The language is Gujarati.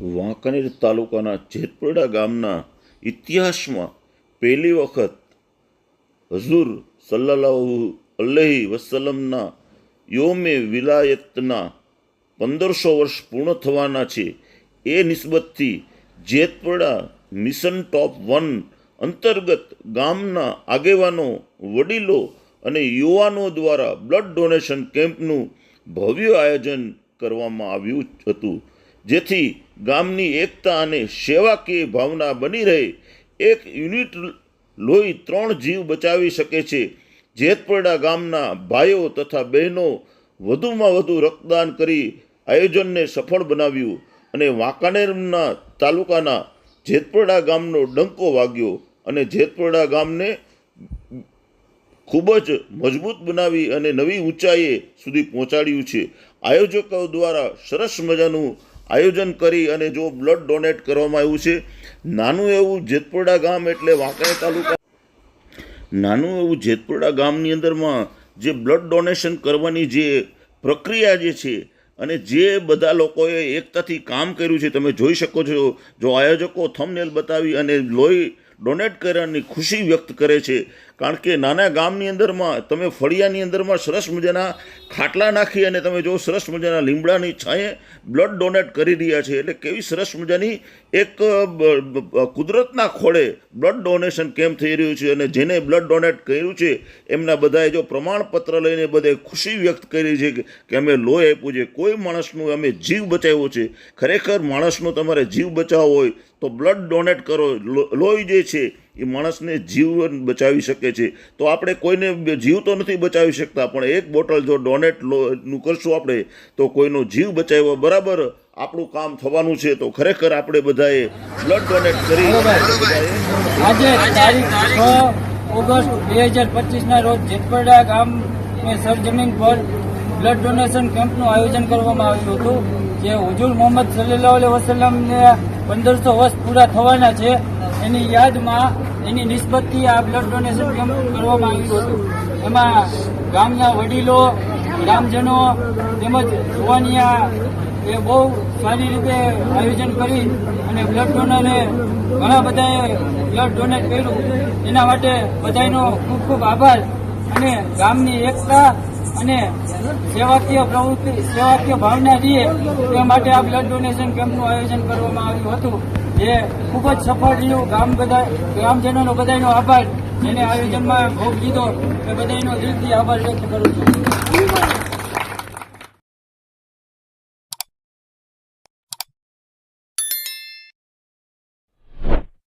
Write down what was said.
વાંકાનેર તાલુકાના જેતપડા ગામના ઇતિહાસમાં પહેલી વખત હઝુર સલ્લાલ્લાહુ અલ્લહી વસલમના યોમે વિલાયતના પંદરસો વર્ષ પૂર્ણ થવાના છે. એ નિસ્બતથી જેતપડા મિશન ટોપ વન અંતર્ગત ગામના આગેવાનો, વડીલો અને યુવાનો દ્વારા બ્લડ ડોનેશન કેમ્પનું ભવ્ય આયોજન કરવામાં આવ્યું હતું. જેથી ગામની એકતા અને સેવાકીય ભાવના બની રહે. એક યુનિટ લોહી ત્રણ જીવ બચાવી શકે છે. જેતપરડા ગામના ભાઈઓ તથા બહેનો વધુમાં વધુ રક્તદાન કરી આયોજનને સફળ બનાવ્યું અને વાંકાનેરના તાલુકાના જેતપરડા ગામનો ડંકો વાગ્યો અને જેતપરડા ગામને ખૂબ જ મજબૂત બનાવી અને નવી ઊંચાઈએ સુધી પહોંચાડ્યું છે. આયોજકો દ્વારા સરસ મજાનું આયોજન કરી અને જો બ્લડ ડોનેટ કરવામાં આવ્યું છે, નાનું એવું જેતપુરડા ગામ એટલે વાંકાનેર તાલુકા નાનું એવું જેતપુરડા ગામની અંદરમાં જે બ્લડ ડોનેશન કરવાની જે પ્રક્રિયા જે છે અને જે બધા લોકોએ એકતાથી કામ કર્યું છે, તમે જોઈ શકો છો. જો આયોજકો થમનેલ બતાવી અને લોહી ડોનેટ કરવાની ખુશી વ્યક્ત કરે છે. કારણ કે નાના ગામની અંદરમાં તમે ફળિયાની અંદરમાં સરસ મજાના ખાટલા નાખી અને તમે જો સરસ મજાના લીમડાની છાંયે બ્લડ ડોનેટ કરી રહ્યા છે, એટલે કેવી સરસ મજાની એક કુદરતના ખોળે બ્લડ ડોનેશન કેમ્પ થઈ રહ્યું છે અને જેને બ્લડ ડોનેટ કર્યું છે, એમના બધાએ જો પ્રમાણપત્ર લઈને બધે ખુશી વ્યક્ત કરી છે કે અમે લોહી આપ્યું છે. કોઈ માણસનું અમે જીવ બચાવ્યો છે. ખરેખર માણસનો તમારે જીવ બચાવવો હોય તો બ્લડ ડોનેટ કરો. લોહી જે છે, એ માણસને જીવન બચાવી શકે છે. તો આપણે કોઈને જીવ તો નથી બચાવી શકતા, પણ એક બોટલ જો ડોનેટનું કરશું આપણે, તો કોઈનો જીવ બચાવ્યો. બરાબર, આપણું કામ થવાનું છે, તો ખરેખર આપણે બધાએ બ્લડ ડોનેટ કરી. આજે તારીખ ઓગસ્ટ બે હજાર પચીસના રોજ જેતપરડા ગામ સરજમીન પર બ્લડ ડોનેશન કેમ્પનું આયોજન કરવામાં આવ્યું હતું, જે હુજુર મોહમ્મદ સલ્લાહ અલૈહિ વસલ્લમને પંદરસો વર્ષ પૂરા થવાના છે. એની યાદમાં એની નિસ્બતથી આ બ્લડ ડોનેશન કેમ્પ કરવામાં આવ્યું હતું. એમાં ગામના વડીલો, ગ્રામજનો તેમજ જુવાનિયા એ બહુ સારી રીતે આયોજન કરી અને બ્લડ ડોનરે ઘણા બધાએ બ્લડ ડોનેટ કર્યું. એના માટે બધાનો ખૂબ ખૂબ આભાર. અને ગામની એકતા અને સેવાકીય પ્રવૃત્તિ, સેવાકીય ભાવના રહીએ તે માટે આ બ્લડ ડોનેશન કેમ્પનું આયોજન કરવામાં આવ્યું હતું. જે ખૂબ જ સફળ રહ્યું ગામ બધા, ગ્રામજનોનો બધાનો આભાર. જેને આયોજનમાં ભોગ લીધો એ બધાનો દિલથી આભાર વ્યક્ત કરું છું.